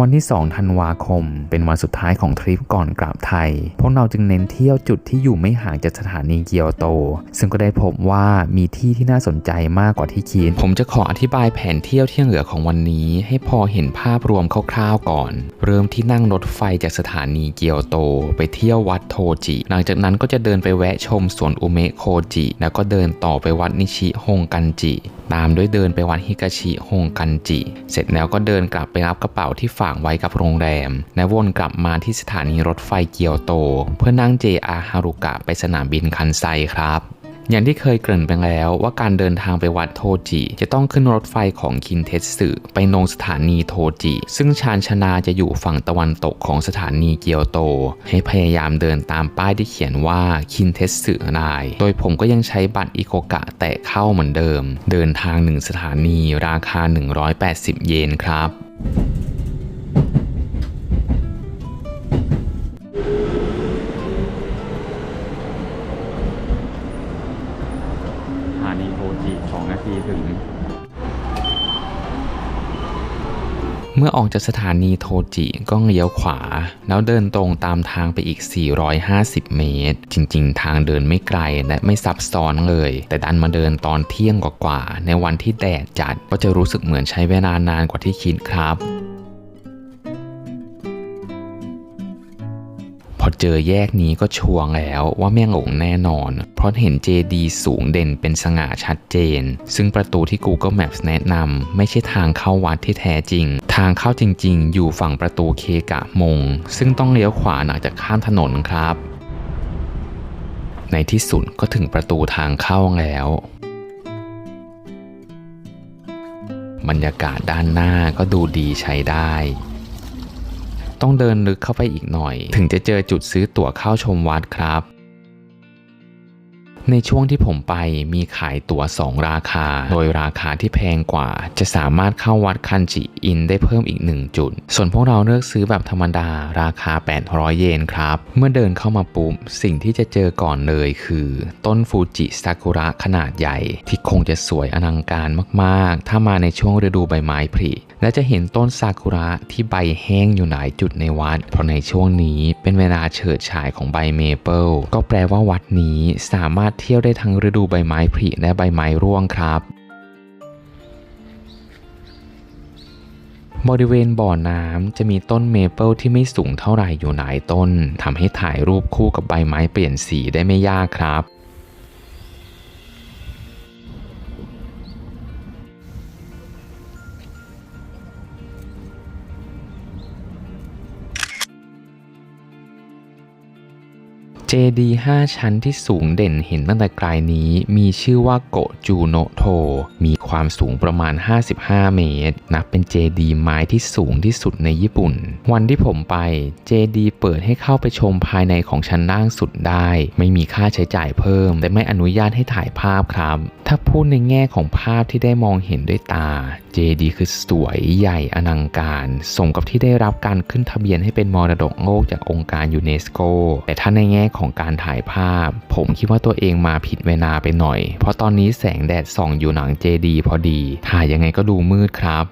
วันที่ 2 ธันวาคม เป็นวันสุดท้ายของทริปก่อนกลับไทย พวกเราจึงเน้นเที่ยวจุดที่อยู่ไม่ห่างจากสถานีเกียวโต ซึ่งก็ได้พบว่ามีที่ที่น่าสนใจมากกว่าที่คิด ผมจะขออธิบายแผนเที่ยวที่เหลือของวันนี้ ให้พอเห็นภาพรวมคร่าวๆก่อน เริ่มที่นั่งรถไฟจากสถานีเกียวโต ไปเที่ยววัดโทจิ หลังจากนั้นก็จะเดินไปแวะชมสวนอุเมะโคจิ แล้วก็เดินต่อไปวัดนิชิฮงกันจิ ตามด้วยเดินไปวัดฮิกาชิฮงกันจิ เสร็จแล้วก็เดินกลับไปรับกระเป๋าที่ฝากไว้กับโรงแรม และวนกลับมาที่สถานีรถไฟเกียวโต เพื่อนั่ง JR ฮารุกะไปสนามบินคันไซครับอย่างที่เคยเกริ่นไปแล้วว่าการเดินทางไปวัดโทจิ จะต้องขึ้นรถไฟของคินเทสึ ไปลงสถานีโทจิ ซึ่งชานชานาจะอยู่ฝั่งตะวันตกของสถานีเกียวโต ให้พยายามเดินตามป้ายที่เขียนว่าคินเทสึนาย โดยผมก็ยังใช้บัตรอิโกกะแตะเข้าเหมือนเดิม เดินทางหนึ่งสถานีราคา 180 เยนครับ เมื่อออกจากสถานีโทจิก็เลี้ยวขวา แล้วเดินตรงตามทางไปอีก 450 เมตร จริง ๆ ทางเดินไม่ไกลและไม่ซับซ้อนเลย แต่ดันมาเดินตอนเที่ยงกว่าๆในวันที่แดดจัดก็จะรู้สึกเหมือนใช้เวลานานกว่าที่คิดครับ อเจอแยกนี้ก็ชัวร์แล้วว่าแม่งหลงแน่นอน เพราะเห็นเจดีสูงเด่นเป็นสง่าชัดเจน ซึ่งประตูที่ Google Maps แนะนำไม่ใช่ทางเข้าวัดที่แท้จริง ทางเข้าจริงๆ อยู่ฝั่งประตูเคกะมง ซึ่งต้องเลี้ยวขวาหลังจากข้ามถนนครับ ในที่สุดก็ถึงประตูทางเข้าแล้วบรรยากาศด้านหน้าก็ดูดีใช้ได้ ต้องเดินลึกเข้าไปอีกหน่อย ถึงจะเจอจุดซื้อตั๋วเข้าชมวัดครับ ในช่วงที่ผมไปมีขายตั๋ว 2 ราคา โดยราคาที่แพงกว่า จะสามารถเข้าวัดคันจิอินได้เพิ่มอีก 1 จุด ส่วนพวกเราเลือกซื้อแบบธรรมดาราคา 800 เยนครับ เมื่อเดินเข้ามาปุ๊บ สิ่งที่จะเจอก่อนเลยคือ ต้นฟูจิซากุระขนาดใหญ่ ที่คงจะสวยอลังการมาก ๆ ถ้ามาในช่วงฤดูใบไม้ผลิและจะเห็นต้นซากุระที่ใบแห้งอยู่หลายจุดในวัด เพราะในช่วงนี้เป็นเวลาเฉิดฉายของใบเมเปิลก็แปลว่าวัดนี้สามารถเที่ยวได้ทั้งฤดูใบไม้ผลิและใบไม้ร่วงครับ บริเวณบ่อน้ำจะมีต้นเมเปิลที่ไม่สูงเท่าไหร่อยู่หลายต้นทำให้ถ่ายรูปคู่กับใบไม้เปลี่ยนสีได้ไม่ยากครับ จดี5ชั้นที่สูงเด่นเห็นตั้งแต่ไกลนี้ มีชื่อว่าโกจูโนโท มีความสูงประมาณ 55 เมตร นับเป็นเจดีไม้ที่สูงที่สุดในญี่ปุ่น วันที่ผมไปเจดีเปิดให้เข้าไปชมภายในของชั้นล่างสุดได้ ไม่มีค่าใช้จ่ายเพิ่ม แต่ไม่อนุญาตให้ถ่ายภาพครับ ถ้าพูดในแง่ของภาพที่ได้มองเห็นด้วยตา เจดีคือสวยใหญ่อลังการสมกับที่ได้รับการขึ้นทะเบียนให้เป็นมรดกโลกจากองค์การยูเนสโก แต่ถ้าในแง่ของการถ่ายภาพ ผมคิดว่าตัวเองมาผิดเวลาไปหน่อย เพราะตอนนี้แสงแดดส่องอยู่หนังเจดีพอดี ถ่ายยังไงก็ดูมืดครับ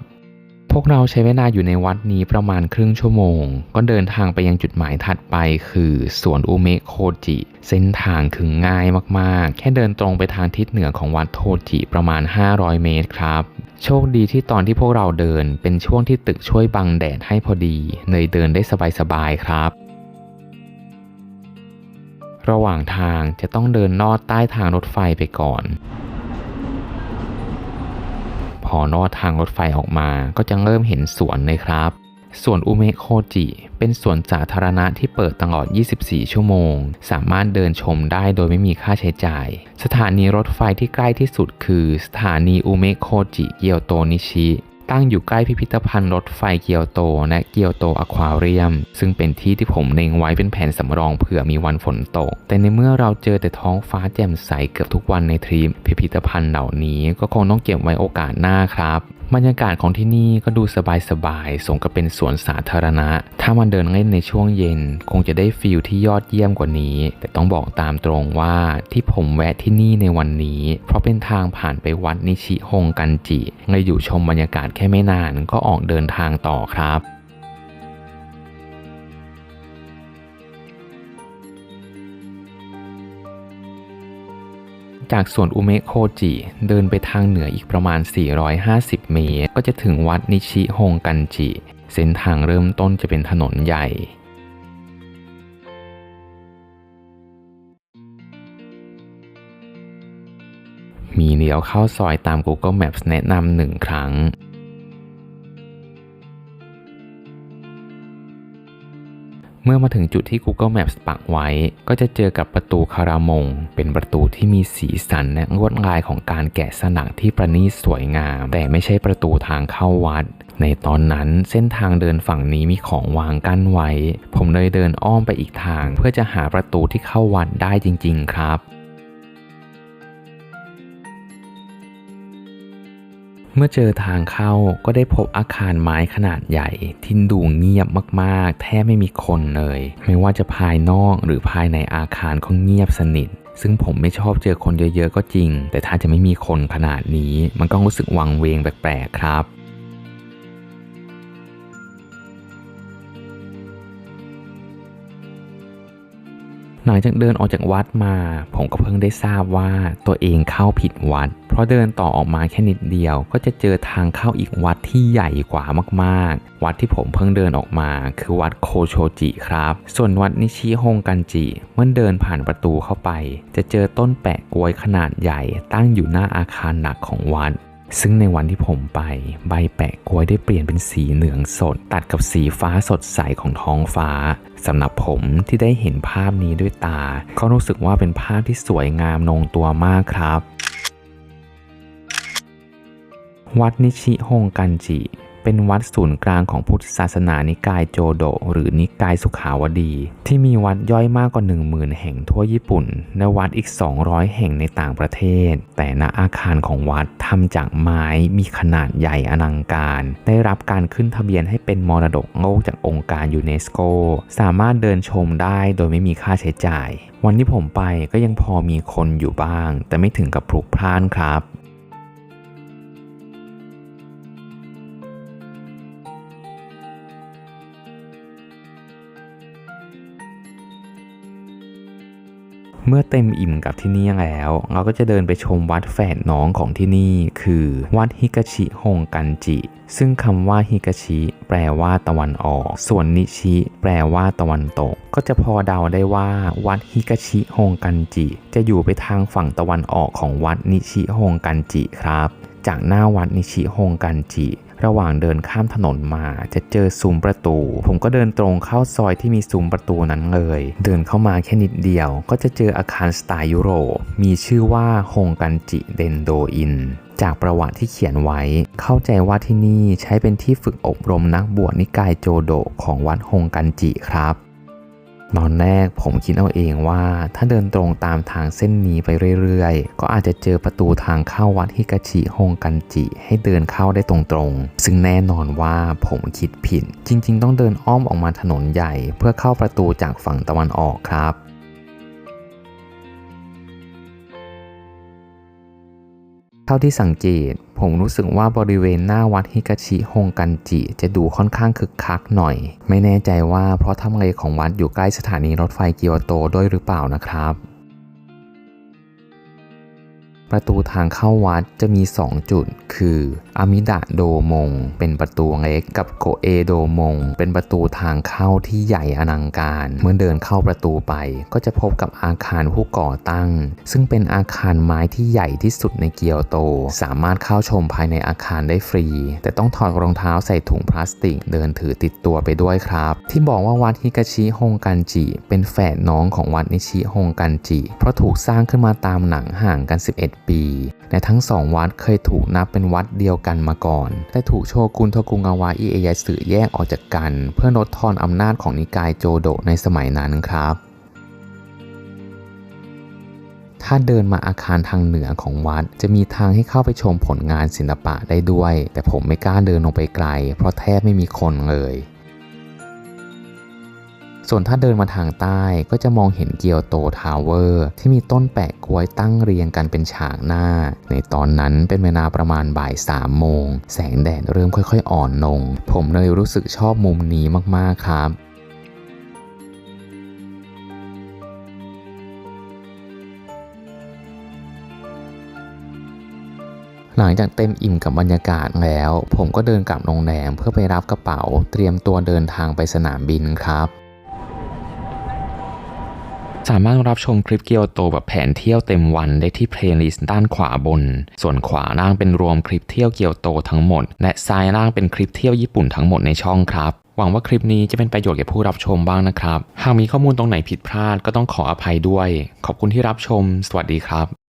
พวกเราใช้เวลาอยู่ในวัดนี้ประมาณครึ่งชั่วโมง ก็เดินทางไปยังจุดหมายถัดไปคือสวนอุเมะโคจิ เส้นทางคือง่ายมากๆ แค่เดินตรงไปทางทิศเหนือของวัดโทจิประมาณ 500 เมตรครับ โชคดีที่ตอนที่พวกเราเดินเป็นช่วงที่ตึกช่วยบังแดดให้พอดีเลยเดินได้สบายๆครับ ระหว่างทางจะต้องเดินลอดใต้ทางรถไฟไปก่อน พอนอดทางรถไฟออกมาก็จะเริ่มเห็นสวนเลยครับสวนอุเมโคจิ เป็นสวนสาธารณะที่เปิดตลอด 24 ชั่วโมง สามารถเดินชมได้โดยไม่มีค่าใช้จ่าย สถานีรถไฟที่ใกล้ที่สุดคือ สถานีอุเมโคจิเกียวโตนิชิ ตั้งอยู่ใกล้พิพิธภัณฑ์รถไฟเกียวโต และเกียวโตอควาเรียม ซึ่งเป็นที่ที่ผมเล็งไว้เป็นแผนสำรองเผื่อมีวันฝนตก แต่ในเมื่อเราเจอแต่ท้องฟ้าแจ่มใสเกือบทุกวันในทริปพิพิธภัณฑ์เหล่านี้ก็คงต้องเก็บไว้โอกาสหน้าครับ บรรยากาศของที่นี่ก็ดูสบายๆสมกับเป็นสวนสาธารณะ ถ้ามันเดินเล่นในช่วงเย็น คงจะได้ฟิลที่ยอดเยี่ยมกว่านี้ แต่ต้องบอกตามตรงว่าที่ผมแวะที่นี่ในวันนี้ เพราะเป็นทางผ่านไปวัดนิชิฮงกันจิเลยอยู่ชมบรรยากาศแค่ไม่นานก็ออกเดินทางต่อครับ จากสวนอุเมโคจิ เดินไปทางเหนืออีกประมาณ 450 เมตร ก็จะถึงวัดนิชิฮงกันจิ เส้นทางเริ่มต้นจะเป็นถนนใหญ่ มีเลี้ยวเข้าซอยตาม Google Maps แนะนำหนึ่งครั้ง มื่อมาถึงจุดที่ Google Maps ปักไว้ ก็จะเจอกับประตูคารามง เป็นประตูที่มีสีสันและลวดลายของการแกะสลักที่ประณีตสวยงาม แต่ไม่ใช่ประตูทางเข้าวัด ในตอนนั้นเส้นทางเดินฝั่งนี้มีของวางกั้นไว้ ผมเลยเดินอ้อมไปอีกทาง เพื่อจะหาประตูที่เข้าวัดได้จริง ๆ ครับ เมื่อเจอทางเข้าก็ได้พบอาคารไม้ขนาดใหญ่ ที่ดูเงียบมากๆ แทบไม่มีคนเลย ไม่ว่าจะภายนอกหรือภายในอาคารก็เงียบสนิทซึ่งผมไม่ชอบเจอคนเยอะๆก็จริง แต่ถ้าจะไม่มีคนขนาดนี้ มันก็รู้สึกวังเวงแปลกๆครับ หลังจากเดินออกจากวัดมา ผมก็เพิ่งได้ทราบว่าตัวเองเข้าผิดวัด เพราะเดินต่อออกมาแค่นิดเดียว ก็จะเจอทางเข้าอีกวัดที่ใหญ่กว่ามากๆ วัดที่ผมเพิ่งเดินออกมา คือวัดโคโชจิครับ ส่วนวัดนิชิฮงกันจิเมื่อเดินผ่านประตูเข้าไป จะเจอต้นแปะกลวยขนาดใหญ่ ตั้งอยู่หน้าอาคารหนักของวัด ซึ่งในวันที่ผมไปใบแปะกล้วยได้เปลี่ยนเป็นสีเหลืองสด ตัดกับสีฟ้าสดใสของท้องฟ้าสำหรับผมที่ได้เห็นภาพนี้ด้วยตา ก็รู้สึกว่าเป็นภาพที่สวยงามลงตัวมากครับ วัดนิชิฮงกันจิ เป็นวัดศูนย์กลางของพุทธศาสนานิกายโจโดหรือนิกายสุขาวดี ที่มีวัดย่อยมากกว่า 10,000 แห่งทั่วญี่ปุ่น และวัดอีก 200 แห่งในต่างประเทศ แต่ณอาคารของวัดทำจากไม้มีขนาดใหญ่อลังการ ได้รับการขึ้นทะเบียนให้เป็นมรดกโลกจากองค์การยูเนสโก สามารถเดินชมได้โดยไม่มีค่าใช้จ่าย วันที่ผมไปก็ยังพอมีคนอยู่บ้าง แต่ไม่ถึงกับพลุกพล่านครับ มื่อเต็มอิ่มกับที่นี่แล้ว เราก็จะเดินไปชมวัดแฝดน้องของที่นี่ คือวัดฮิกาชิฮงกันจิ ซึ่งคำว่าฮิกาชิ แปลว่าตะวันออก ส่วนนิชิ แปลว่าตะวันตก ก็จะพอเดาได้ว่า วัดฮิกาชิฮงกันจิ จะอยู่ไปทางฝั่งตะวันออกของวัดนิชิฮงกันจิครับ จากหน้าวัดนิชิฮงกันจิ ระหว่างเดินข้ามถนนมาจะเจอซุ้มประตู ผมก็เดินตรงเข้าซอยที่มีซุ้มประตูนั้นเลย เดินเข้ามาแค่นิดเดียว ก็จะเจออาคารสไตล์ยุโรปมีชื่อว่าฮงกันจิเดนโดอินจากประวัติที่เขียนไว้ เข้าใจว่าที่นี่ใช้เป็นที่ฝึกอบรมนักบวชนิกายโจโดของวัดฮงกันจิครับ ตอนแรกผมคิดเอาเองว่าถ้าเดินตรงตามทางเส้นนี้ไปเรื่อยๆ ก็อาจจะเจอประตูทางเข้าวัดฮิกาชิฮงกันจิ ให้เดินเข้าได้ตรงๆ ซึ่งแน่นอนว่าผมคิดผิด จริงๆ ต้องเดินอ้อมออกมาถนนใหญ่ เพื่อเข้าประตูจากฝั่งตะวันออกครับ เท่าที่สังเกต ผมรู้สึกว่าบริเวณหน้าวัดฮิกาชิฮงกันจิ จะดูค่อนข้างคึกคักหน่อย ไม่แน่ใจว่าเพราะทำเลของวัดอยู่ใกล้สถานีรถไฟเกียวโตด้วยหรือเปล่านะครับ ประตูทางเข้าวัดจะมี 2 จุด คืออามิดะโดมง เป็นประตูเล็กกับโกเอโดมง เป็นประตูทางเข้าที่ใหญ่อลังการ เมื่อเดินเข้าประตูไป ก็จะพบกับอาคารผู้ก่อตั้ง ซึ่งเป็นอาคารไม้ที่ใหญ่ที่สุดในเกียวโต สามารถเข้าชมภายในอาคารได้ฟรี แต่ต้องถอดรองเท้าใส่ถุงพลาสติกเดินถือติดตัวไปด้วยครับ ที่บอกว่าวัดฮิกาชิฮงกันจิ เป็นแฝดน้องของวัดนิชิฮงกันจิ เพราะถูกสร้างขึ้นมาตามหนังห่างกัน 11ปี และทั้งสองวัดเคยถูกนับเป็นวัดเดียวกันมาก่อน แต่ถูกโชกุนโทกุงาวะอิเอยาสึแยกออกจากกัน เพื่อลดทอนอำนาจของนิกายโจโดในสมัยนั้นครับถ้าเดินมาอาคารทางเหนือของวัด จะมีทางให้เข้าไปชมผลงานศิลปะได้ด้วย แต่ผมไม่กล้าเดินลงไปไกล เพราะแทบไม่มีคนเลย ส่วนถ้าเดินมาทางใต้ก็จะมองเห็นเกียวโตทาวเวอร์ ที่มีต้นแปะกล้วยตั้งเรียงกันเป็นฉากหน้า ในตอนนั้นเป็นเวลาประมาณบ่ายสามโมง แสงแดดเริ่มค่อยๆ อ่อนลง ผมเลยรู้สึกชอบมุมนี้มากๆครับหลังจากเต็มอิ่มกับบรรยากาศแล้ว ผมก็เดินกลับโรงแรมเพื่อไปรับกระเป๋า เตรียมตัวเดินทางไปสนามบินครับ สามารถรับชมคลิปเกียวโตแบบแผนเที่ยวเต็มวันได้ที่เพลย์ลิสต์ด้านขวาบน ส่วนขวาล่างเป็นรวมคลิปเที่ยวเกียวโตทั้งหมด และซ้ายล่างเป็นคลิปเที่ยวญี่ปุ่นทั้งหมดในช่องครับ หวังว่าคลิปนี้จะเป็นประโยชน์แก่ผู้รับชมบ้างนะครับ หากมีข้อมูลตรงไหนผิดพลาดก็ต้องขออภัยด้วย ขอบคุณที่รับชม สวัสดีครับ